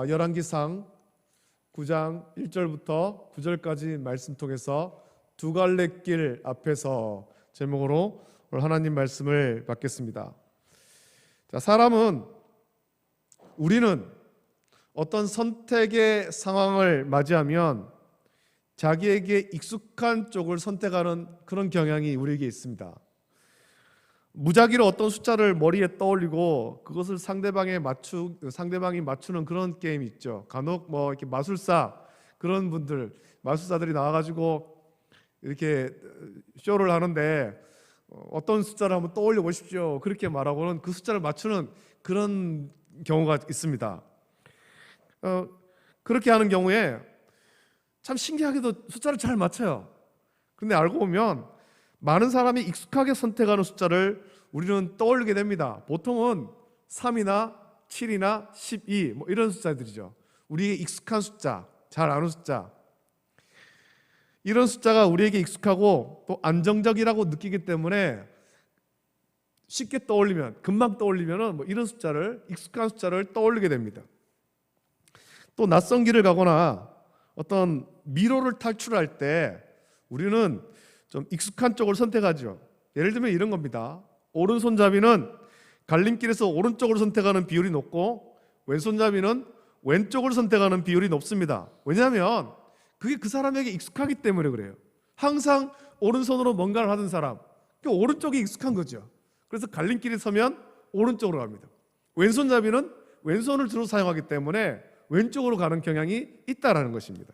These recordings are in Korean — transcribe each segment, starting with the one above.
아, 열왕기상 9장 1절부터 9절까지 말씀 통해서 두 갈래 길 앞에서 제목으로 오늘 하나님 말씀을 받겠습니다. 자, 사람은 우리는 어떤 선택의 상황을 맞이하면 자기에게 익숙한 쪽을 선택하는 그런 경향이 우리에게 있습니다. 무작위로 어떤 숫자를 머리에 떠올리고 그것을 상대방에 맞추 상대방이 맞추는 그런 게임 있죠. 간혹 뭐 이렇게 마술사 그런 분들 마술사들이 나와가지고 이렇게 쇼를 하는데 어떤 숫자를 한번 떠올려 보십시오. 그렇게 말하고는 그 숫자를 맞추는 그런 경우가 있습니다. 어, 그렇게 하는 경우에 참 신기하게도 숫자를 잘 맞춰요. 근데 알고 보면 많은 사람이 익숙하게 선택하는 숫자를 우리는 떠올리게 됩니다. 보통은 3이나 7이나 12, 뭐 이런 숫자들이죠. 우리에게 익숙한 숫자, 잘 아는 숫자. 이런 숫자가 우리에게 익숙하고 또 안정적이라고 느끼기 때문에 쉽게 떠올리면, 금방 떠올리면은 뭐 이런 숫자를, 익숙한 숫자를 떠올리게 됩니다. 또 낯선 길을 가거나 어떤 미로를 탈출할 때 우리는 좀 익숙한 쪽을 선택하죠. 예를 들면 이런 겁니다. 오른손잡이는 갈림길에서 오른쪽을 선택하는 비율이 높고 왼손잡이는 왼쪽을 선택하는 비율이 높습니다. 왜냐하면 그게 그 사람에게 익숙하기 때문에 그래요. 항상 오른손으로 뭔가를 하던 사람, 그 오른쪽이 익숙한 거죠. 그래서 갈림길에 서면 오른쪽으로 갑니다. 왼손잡이는 왼손을 주로 사용하기 때문에 왼쪽으로 가는 경향이 있다라는 것입니다.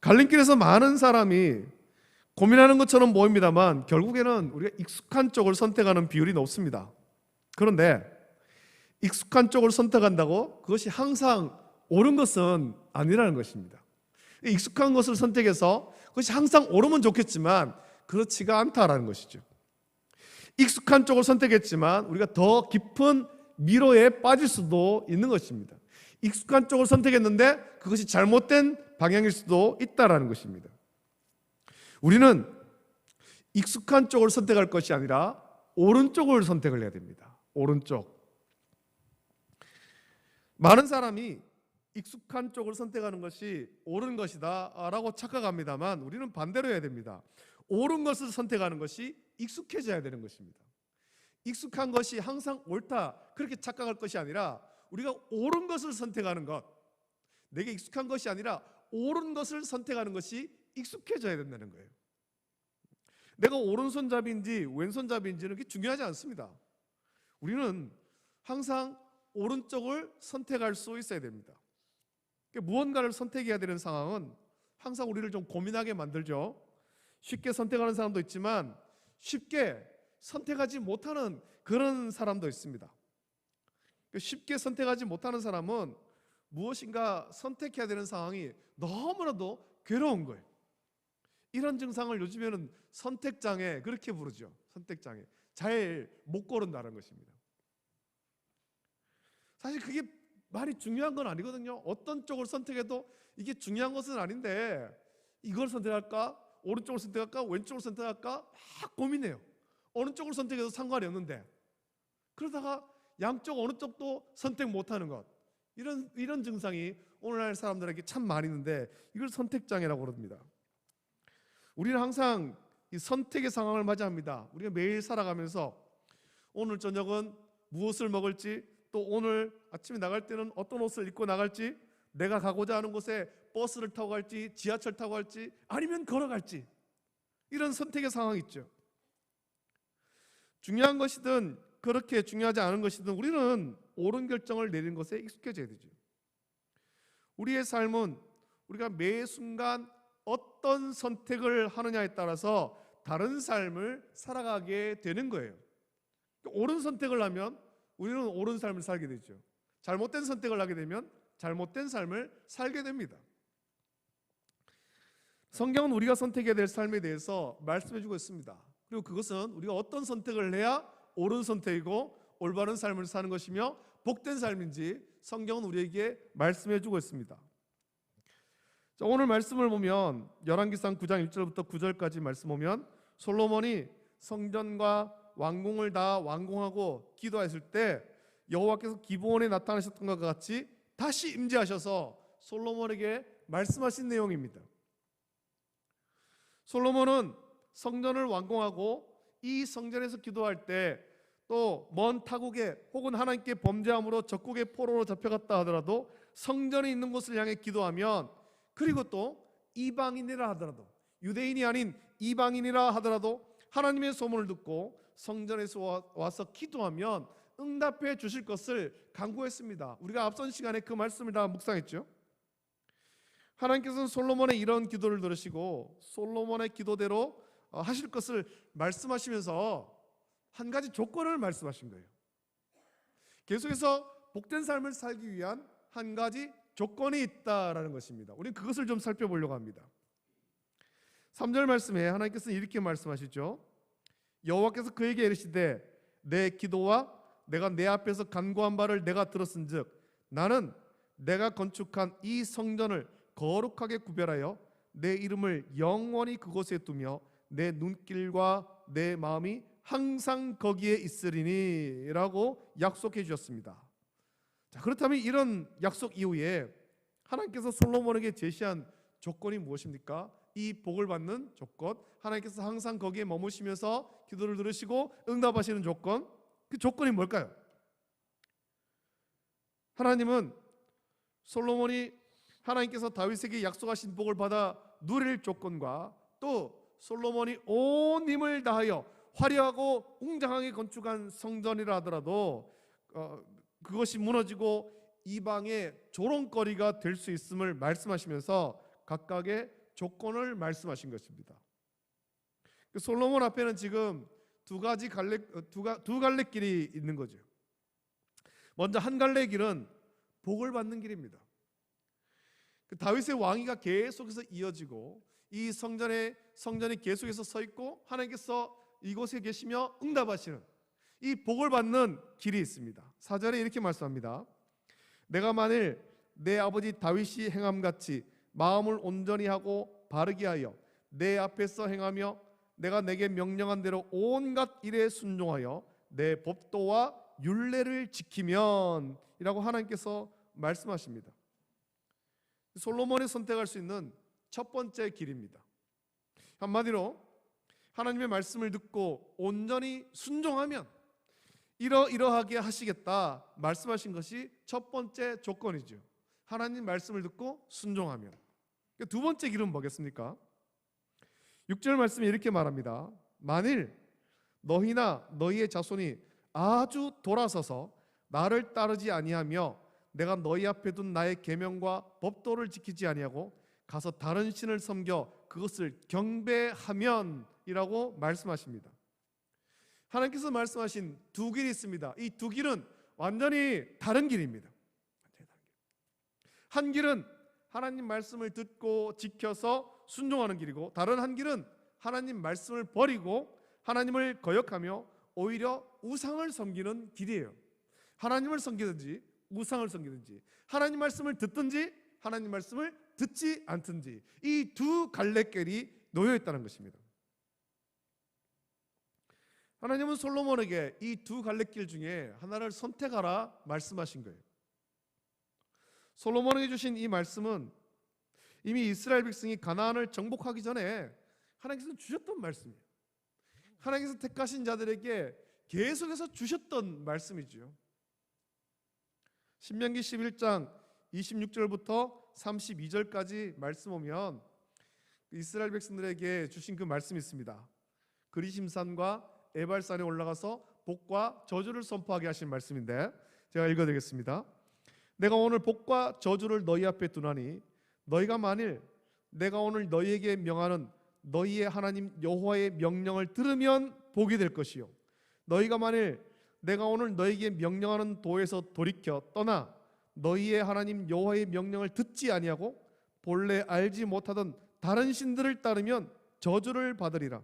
갈림길에서 많은 사람이 고민하는 것처럼 보입니다만 결국에는 우리가 익숙한 쪽을 선택하는 비율이 높습니다. 그런데 익숙한 쪽을 선택한다고 그것이 항상 옳은 것은 아니라는 것입니다. 익숙한 것을 선택해서 그것이 항상 옳으면 좋겠지만 그렇지가 않다라는 것이죠. 익숙한 쪽을 선택했지만 우리가 더 깊은 미로에 빠질 수도 있는 것입니다. 익숙한 쪽을 선택했는데 그것이 잘못된 방향일 수도 있다라는 것입니다. 우리는 익숙한 쪽을 선택할 것이 아니라 오른쪽을 선택을 해야 됩니다. 오른쪽. 많은 사람이 익숙한 쪽을 선택하는 것이 옳은 것이다라고 착각합니다만 우리는 반대로 해야 됩니다. 옳은 것을 선택하는 것이 익숙해져야 되는 것입니다. 익숙한 것이 항상 옳다 그렇게 착각할 것이 아니라 우리가 옳은 것을 선택하는 것 내게 익숙한 것이 아니라 옳은 것을 선택하는 것이 익숙해져야 된다는 거예요. 내가 오른손잡이인지 왼손잡이인지는 그게 중요하지 않습니다. 우리는 항상 오른쪽을 선택할 수 있어야 됩니다. 그러니까 무언가를 선택해야 되는 상황은 항상 우리를 좀 고민하게 만들죠. 쉽게 선택하는 사람도 있지만 쉽게 선택하지 못하는 그런 사람도 있습니다. 그러니까 쉽게 선택하지 못하는 사람은 무엇인가 선택해야 되는 상황이 너무나도 괴로운 거예요. 이런 증상을 요즘에는 선택장애 그렇게 부르죠. 선택장애. 잘 못 고른다는 것입니다. 사실 그게 말이 중요한 건 아니거든요. 어떤 쪽을 선택해도 이게 중요한 것은 아닌데 이걸 선택할까? 오른쪽을 선택할까? 왼쪽을 선택할까? 막 고민해요. 어느 쪽을 선택해도 상관이 없는데 그러다가 양쪽 어느 쪽도 선택 못하는 것 이런 이런 증상이 오늘날 사람들에게 참 많이 있는데 이걸 선택장애라고 그럽니다. 우리는 항상 이 선택의 상황을 맞이합니다. 우리가 매일 살아가면서 오늘 저녁은 무엇을 먹을지 또 오늘 아침에 나갈 때는 어떤 옷을 입고 나갈지 내가 가고자 하는 곳에 버스를 타고 갈지 지하철 타고 갈지 아니면 걸어갈지 이런 선택의 상황이 있죠. 중요한 것이든 그렇게 중요하지 않은 것이든 우리는 옳은 결정을 내리는 것에 익숙해져야 되죠. 우리의 삶은 우리가 매 순간 어떤 선택을 하느냐에 따라서 다른 삶을 살아가게 되는 거예요. 옳은 선택을 하면 우리는 옳은 삶을 살게 되죠. 잘못된 선택을 하게 되면 잘못된 삶을 살게 됩니다. 성경은 우리가 선택해야 될 삶에 대해서 말씀해 주고 있습니다. 그리고 그것은 우리가 어떤 선택을 해야 옳은 선택이고 올바른 삶을 사는 것이며 복된 삶인지 성경은 우리에게 말씀해 주고 있습니다. 자, 오늘 말씀을 보면 열왕기상 9장 1절부터 9절까지 말씀 보면 솔로몬이 성전과 왕궁을 다 완공하고 기도했을 때 여호와께서 기브온에 나타나셨던 것과 같이 다시 임재하셔서 솔로몬에게 말씀하신 내용입니다. 솔로몬은 성전을 완공하고 이 성전에서 기도할 때 또 먼 타국에 혹은 하나님께 범죄함으로 적국의 포로로 잡혀갔다 하더라도 성전이 있는 곳을 향해 기도하면 그리고 또 이방인이라 하더라도 유대인이 아닌 이방인이라 하더라도 하나님의 소문을 듣고 성전에서 와- 와서 기도하면 응답해 주실 것을 강구했습니다. 우리가 앞선 시간에 그 말씀을 다 묵상했죠. 하나님께서는 솔로몬의 이런 기도를 들으시고 솔로몬의 기도대로 어, 하실 것을 말씀하시면서 한 가지 조건을 말씀하신 거예요. 계속해서 복된 삶을 살기 위한 한 가지 조건이 있다라는 것입니다. 우리는 그것을 좀 살펴보려고 합니다. 3절 말씀에 하나님께서는 이렇게 말씀하시죠. 여호와께서 그에게 이르시되 내 기도와 내가 내 앞에서 간구한 바를 내가 들었은즉 나는 내가 건축한 이 성전을 거룩하게 구별하여 내 이름을 영원히 그곳에 두며 내 눈길과 내 마음이 항상 거기에 있으리니라고 약속해 주셨습니다. 자, 그렇다면 이런 약속 이후에 하나님께서 솔로몬에게 제시한 조건이 무엇입니까? 이 복을 받는 조건, 하나님께서 항상 거기에 머무시면서 기도를 들으시고 응답하시는 조건, 그 조건이 뭘까요? 하나님은 솔로몬이 하나님께서 다윗에게 약속하신 복을 받아 누릴 조건과 또 솔로몬이 온 힘을 다하여 화려하고 웅장하게 건축한 성전이라 하더라도 어, 그것이 무너지고 이방의 조롱거리가 될 수 있음을 말씀하시면서 각각의 조건을 말씀하신 것입니다. 그 솔로몬 앞에는 지금 두 가지 갈래 어, 두, 가, 두 갈래 길이 있는 거죠. 먼저 한 갈래 길은 복을 받는 길입니다. 그 다윗의 왕위가 계속해서 이어지고 이 성전에 성전이 계속해서 서 있고 하나님께서 이곳에 계시며 응답하시는 이 복을 받는 길이 있습니다. 사절에 이렇게 말씀합니다. 내가 만일 내 아버지 다윗이 행함 같이 마음을 온전히 하고 바르게 하여 내 앞에서 행하며 내가 내게 명령한 대로 온갖 일에 순종하여 내 법도와 율례를 지키면이라고 하나님께서 말씀하십니다. 솔로몬이 선택할 수 있는 첫 번째 길입니다. 한마디로 하나님의 말씀을 듣고 온전히 순종하면 이러 이러하게 하시겠다 말씀하신 것이 첫 번째 조건이죠. 하나님 말씀을 듣고 순종하면. 두 번째 길은 뭐겠습니까? 6절 말씀이 이렇게 말합니다. 만일 너희나 너희의 자손이 아주 돌아서서 나를 따르지 아니하며 내가 너희 앞에 둔 나의 계명과 법도를 지키지 아니하고 가서 다른 신을 섬겨 그것을 경배하면이라고 말씀하십니다. 하나님께서 말씀하신 두 길이 있습니다. 이 두 길은 완전히 다른 길입니다. 한 길은 하나님 말씀을 듣고 지켜서 순종하는 길이고 다른 한 길은 하나님 말씀을 버리고 하나님을 거역하며 오히려 우상을 섬기는 길이에요. 하나님을 섬기든지 우상을 섬기든지 하나님 말씀을 듣든지 하나님 말씀을 듣지 않든지 이 두 갈래길이 놓여 있다는 것입니다. 하나님은 솔로몬에게 이 두 갈래길 중에 하나를 선택하라 말씀하신 거예요. 솔로몬에게 주신 이 말씀은 이미 이스라엘 백성이 가나안을 정복하기 전에 하나님께서 주셨던 말씀이에요. 하나님께서 택하신 자들에게 계속해서 주셨던 말씀이지요. 신명기 11장 26절부터 32절까지 말씀 오면 이스라엘 백성들에게 주신 그 말씀이 있습니다. 그리심산과 에발산에 올라가서 복과 저주를 선포하게 하신 말씀인데 제가 읽어드리겠습니다. 내가 오늘 복과 저주를 너희 앞에 두나니 너희가 만일 내가 오늘 너희에게 명하는 너희의 하나님 여호와의 명령을 들으면 복이 될 것이요 너희가 만일 내가 오늘 너희에게 명령하는 도에서 돌이켜 떠나 너희의 하나님 여호와의 명령을 듣지 아니하고 본래 알지 못하던 다른 신들을 따르면 저주를 받으리라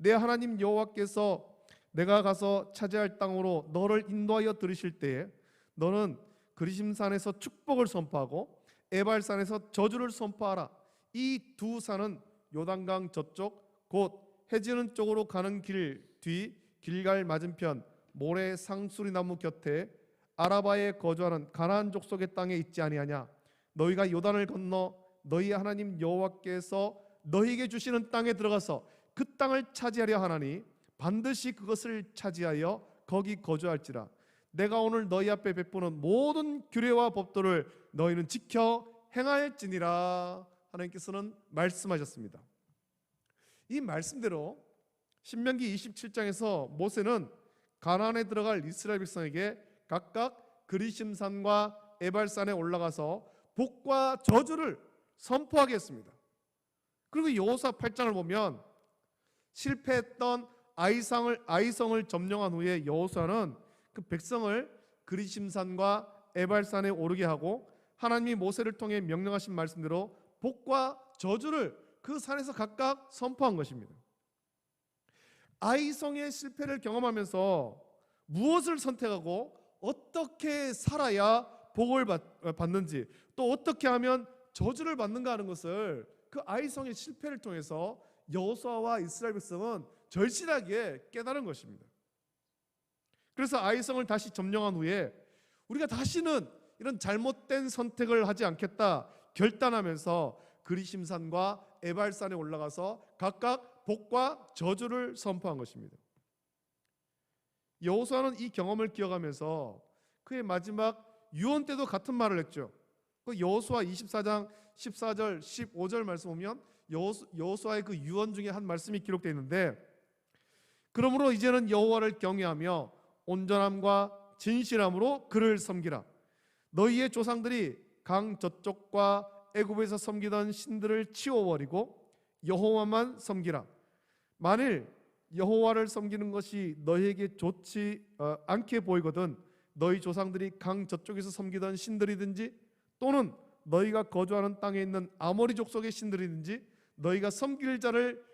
내 하나님 여호와께서 내가 가서 차지할 땅으로 너를 인도하여 들으실 때에 너는 그리심산에서 축복을 선포하고 에발산에서 저주를 선포하라. 이 두 산은 요단강 저쪽 곧 해지는 쪽으로 가는 길 뒤 길갈 맞은편 모래 상수리 나무 곁에 아라바에 거주하는 가나안 족속의 땅에 있지 아니하냐 너희가 요단을 건너 너희 하나님 여호와께서 너희에게 주시는 땅에 들어가서 그 땅을 차지하려 하나니 반드시 그것을 차지하여 거기 거주할지라 내가 오늘 너희 앞에 베푸는 모든 규례와 법도를 너희는 지켜 행할지니라 하나님께서는 말씀하셨습니다. 이 말씀대로 신명기 27장에서 모세는 가나안에 들어갈 이스라엘 백성에게 각각 그리심산과 에발산에 올라가서 복과 저주를 선포하게 했습니다. 그리고 여호사 8장을 보면 실패했던 아이상을 아이성을 점령한 후에 여호수아는 그 백성을 그리심산과 에발산에 오르게 하고 하나님이 모세를 통해 명령하신 말씀대로 복과 저주를 그 산에서 각각 선포한 것입니다. 아이성의 실패를 경험하면서 무엇을 선택하고 어떻게 살아야 복을 받, 받는지 또 어떻게 하면 저주를 받는가 하는 것을 그 아이성의 실패를 통해서 여호수아와 이스라엘 백성은 절실하게 깨달은 것입니다. 그래서 아이성을 다시 점령한 후에 우리가 다시는 이런 잘못된 선택을 하지 않겠다 결단하면서 그리심산과 에발산에 올라가서 각각 복과 저주를 선포한 것입니다. 여호수아는 이 경험을 기억하면서 그의 마지막 유언 때도 같은 말을 했죠. 그 여호수아 24장 14절 15절 말씀 보면 여호수- 여호수아의 그 유언 중에 한 말씀이 기록되어 있는데 그러므로 이제는 여호와를 경외하며 온전함과 진실함으로 그를 섬기라. 너희의 조상들이 강 저쪽과 애굽에서 섬기던 신들을 치워버리고 여호와만 섬기라. 만일 여호와를 섬기는 것이 너희에게 좋지 어, 않게 보이거든 너희 조상들이 강 저쪽에서 섬기던 신들이든지 또는 너희가 거주하는 땅에 있는 아모리 족속의 신들이든지 너희가 섬길 자를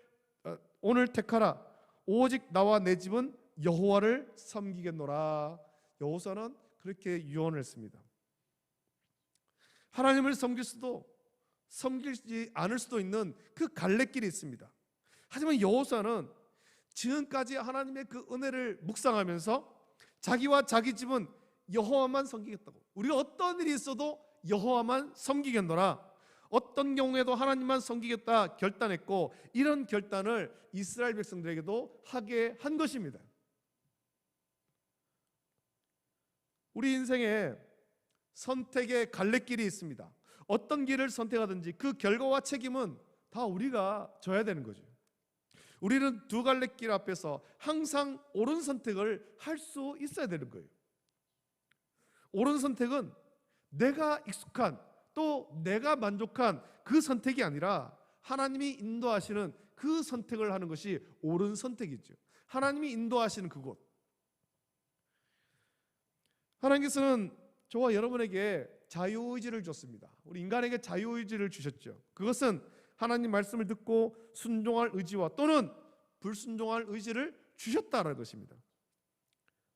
어, 오늘 택하라 오직 나와 내 집은 여호와를 섬기겠노라 여호사는 그렇게 유언을 했습니다 하나님을 섬길 수도 섬기지 않을 수도 있는 그 갈래길이 있습니다 하지만 여호사는 지금까지 하나님의 그 은혜를 묵상하면서 자기와 자기 집은 여호와만 섬기겠다고. 우리가 어떤 일이 있어도 여호와만 섬기겠노라. 어떤 경우에도 하나님만 섬기겠다 결단했고 이런 결단을 이스라엘 백성들에게도 하게 한 것입니다. 우리 인생에 선택의 갈래길이 있습니다. 어떤 길을 선택하든지 그 결과와 책임은 다 우리가 져야 되는 거죠. 우리는 두 갈래 길 앞에서 항상 옳은 선택을 할 수 있어야 되는 거예요. 옳은 선택은 내가 익숙한 또 내가 만족한 그 선택이 아니라 하나님이 인도하시는 그 선택을 하는 것이 옳은 선택이죠. 하나님이 인도하시는 그곳. 하나님께서는 저와 여러분에게 자유의지를 줬습니다. 우리 인간에게 자유의지를 주셨죠. 그것은 하나님 말씀을 듣고 순종할 의지와 또는 불순종할 의지를 주셨다는 것입니다.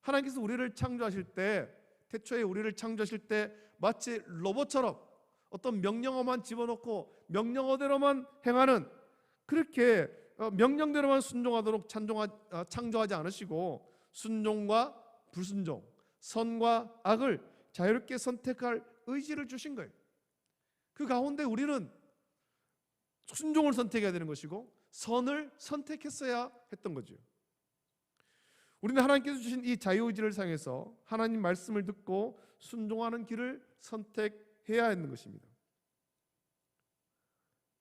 하나님께서 우리를 창조하실 때 태초에 우리를 창조하실 때 마치 로봇처럼 어떤 명령어만 집어넣고 명령어대로만 행하는 그렇게 어, 명령대로만 순종하도록 찬종하, 어, 창조하지 않으시고 순종과 불순종, 선과 악을 자유롭게 선택할 의지를 주신 거예요. 그 가운데 우리는 순종을 선택해야 되는 것이고 선을 선택했어야 했던 거죠. 우리는 하나님께서 주신 이 자유의지를 상해서 하나님 말씀을 듣고 순종하는 길을 선택 해야 하는 것입니다.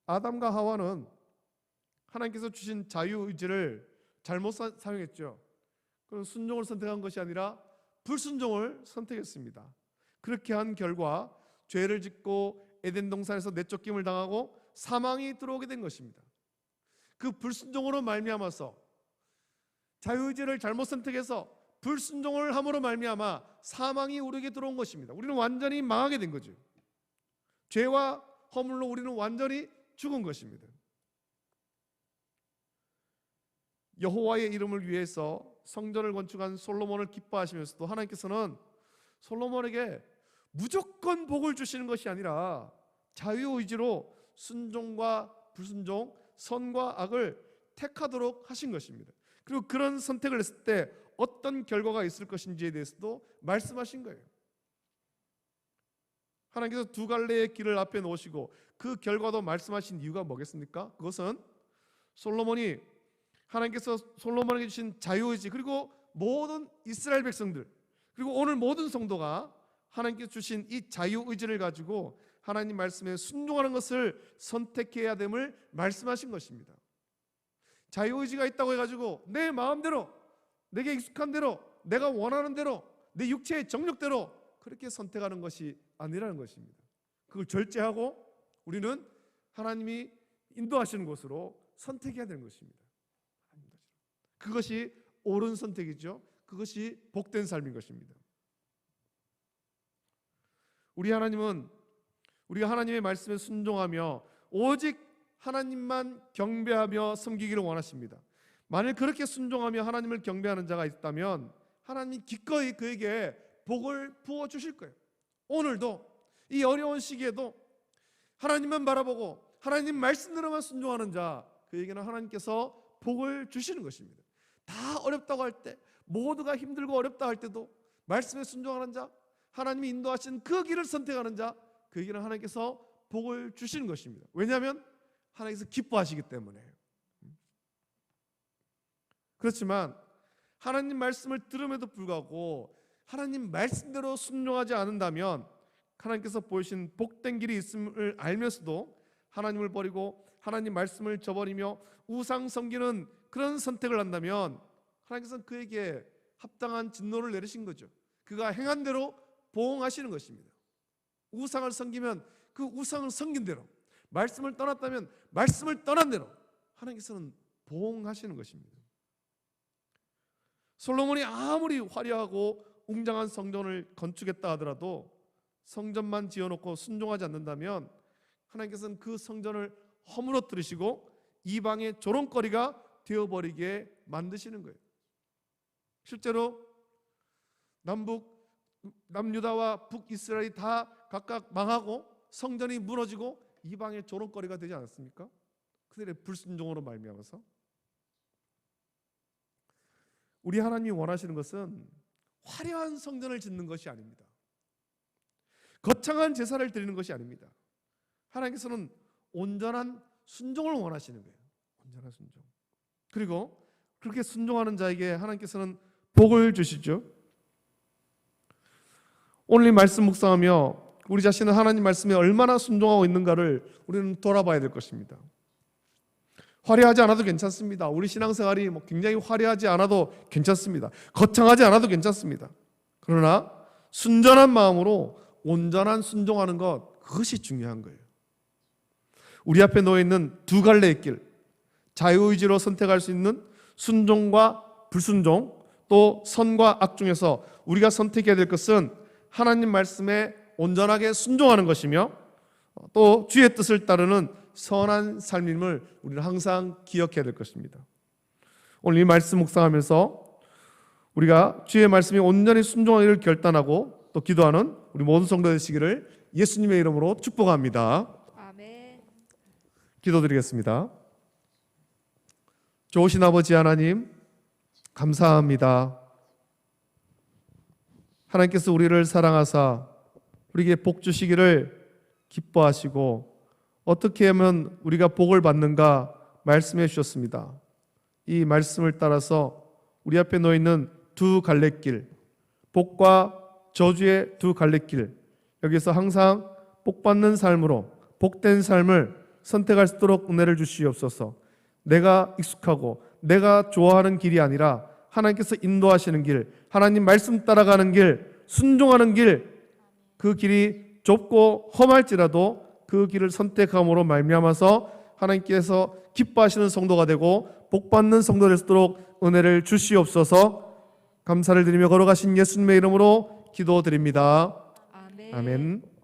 아담과 하와는 하나님께서 주신 자유의지를 잘못 사- 사용했죠. 그런 순종을 선택한 것이 아니라 불순종을 선택했습니다. 그렇게 한 결과 죄를 짓고 에덴 동산에서 내쫓김을 당하고 사망이 들어오게 된 것입니다. 그 불순종으로 말미암아서 자유의지를 잘못 선택해서 불순종을 함으로 말미암아 사망이 우리에게 들어온 것입니다. 우리는 완전히 망하게 된 거죠. 죄와 허물로 우리는 완전히 죽은 것입니다. 여호와의 이름을 위해서 성전을 건축한 솔로몬을 기뻐하시면서도 하나님께서는 솔로몬에게 무조건 복을 주시는 것이 아니라 자유의지로 순종과 불순종, 선과 악을 택하도록 하신 것입니다. 그리고 그런 선택을 했을 때 어떤 결과가 있을 것인지에 대해서도 말씀하신 거예요. 하나님께서 두 갈래의 길을 앞에 놓으시고 그 결과도 말씀하신 이유가 뭐겠습니까? 그것은 솔로몬이 하나님께서 솔로몬에게 주신 자유의지 그리고 모든 이스라엘 백성들 그리고 오늘 모든 성도가 하나님께서 주신 이 자유의지를 가지고 하나님 말씀에 순종하는 것을 선택해야 됨을 말씀하신 것입니다. 자유의지가 있다고 해가지고 내 마음대로 내게 익숙한 대로 내가 원하는 대로 내 육체의 정력대로 그렇게 선택하는 것이 아니라는 것입니다. 그걸 절제하고 우리는 하나님이 인도하시는 곳으로 선택해야 되는 것입니다. 그것이 옳은 선택이죠. 그것이 복된 삶인 것입니다. 우리 하나님은 우리가 하나님의 말씀에 순종하며 오직 하나님만 경배하며 섬기기를 원하십니다. 만일 그렇게 순종하며 하나님을 경배하는 자가 있다면 하나님 기꺼이 그에게 복을 부어 주실 거예요. 오늘도 이 어려운 시기에도 하나님만 바라보고 하나님 말씀대로만 순종하는 자 그에게는 하나님께서 복을 주시는 것입니다. 다 어렵다고 할 때, 모두가 힘들고 어렵다 할 때도 말씀에 순종하는 자, 하나님이 인도하신 그 길을 선택하는 자, 그에게는 하나님께서 복을 주시는 것입니다. 왜냐하면 하나님께서 기뻐하시기 때문에. 그렇지만 하나님 말씀을 들음에도 불구하고 하나님 말씀대로 순종하지 않는다면 하나님께서 보이신 복된 길이 있음을 알면서도 하나님을 버리고 하나님 말씀을 저버리며 우상 섬기는 그런 선택을 한다면 하나님께서는 그에게 합당한 진노를 내리신 거죠. 그가 행한 대로 보응하시는 것입니다. 우상을 섬기면 그 우상을 섬긴 대로 말씀을 떠났다면 말씀을 떠난 대로 하나님께서는 보응하시는 것입니다. 솔로몬이 아무리 화려하고 웅장한 성전을 건축했다 하더라도 성전만 지어놓고 순종하지 않는다면 하나님께서는 그 성전을 허물어뜨리시고 이방의 조롱거리가 되어버리게 만드시는 거예요. 실제로 남북 남유다와 북이스라엘이 다 각각 망하고 성전이 무너지고 이방의 조롱거리가 되지 않았습니까? 그들의 불순종으로 말미암아서 우리 하나님이 원하시는 것은 화려한 성전을 짓는 것이 아닙니다. 거창한 제사를 드리는 것이 아닙니다. 하나님께서는 온전한 순종을 원하시는 거예요. 온전한 순종. 그리고 그렇게 순종하는 자에게 하나님께서는 복을 주시죠. 오늘 이 말씀 묵상하며 우리 자신은 하나님 말씀에 얼마나 순종하고 있는가를 우리는 돌아봐야 될 것입니다. 화려하지 않아도 괜찮습니다. 우리 신앙생활이 뭐 굉장히 화려하지 않아도 괜찮습니다. 거창하지 않아도 괜찮습니다. 그러나 순전한 마음으로 온전한 순종하는 것 그것이 중요한 거예요. 우리 앞에 놓여 있는 두 갈래의 길, 자유의지로 선택할 수 있는 순종과 불순종, 또 선과 악 중에서 우리가 선택해야 될 것은 하나님 말씀에 온전하게 순종하는 것이며 또 주의 뜻을 따르는 선한 삶임을 우리는 항상 기억해야 될 것입니다. 오늘 이 말씀 묵상하면서 우리가 주의 말씀에 온전히 순종하기를 결단하고 또 기도하는 우리 모든 성도 되시기를 예수님의 이름으로 축복합니다. 아멘. 기도드리겠습니다. 좋으신 아버지 하나님, 감사합니다. 하나님께서 우리를 사랑하사 우리에게 복 주시기를 기뻐하시고 어떻게 하면 우리가 복을 받는가 말씀해 주셨습니다. 이 말씀을 따라서 우리 앞에 놓여 있는 두 갈래길, 복과 저주의 두 갈래길, 여기서 항상 복 받는 삶으로 복된 삶을 선택할 수 있도록 은혜를 주시옵소서. 내가 익숙하고 내가 좋아하는 길이 아니라 하나님께서 인도하시는 길, 하나님 말씀 따라가는 길, 순종하는 길, 그 길이 좁고 험할지라도 그 길을 선택함으로 말미암아서 하나님께서 기뻐하시는 성도가 되고 복 받는 성도 될 수 있도록 은혜를 주시옵소서. 감사를 드리며 걸어가신 예수님의 이름으로 기도드립니다. 아멘. 아멘.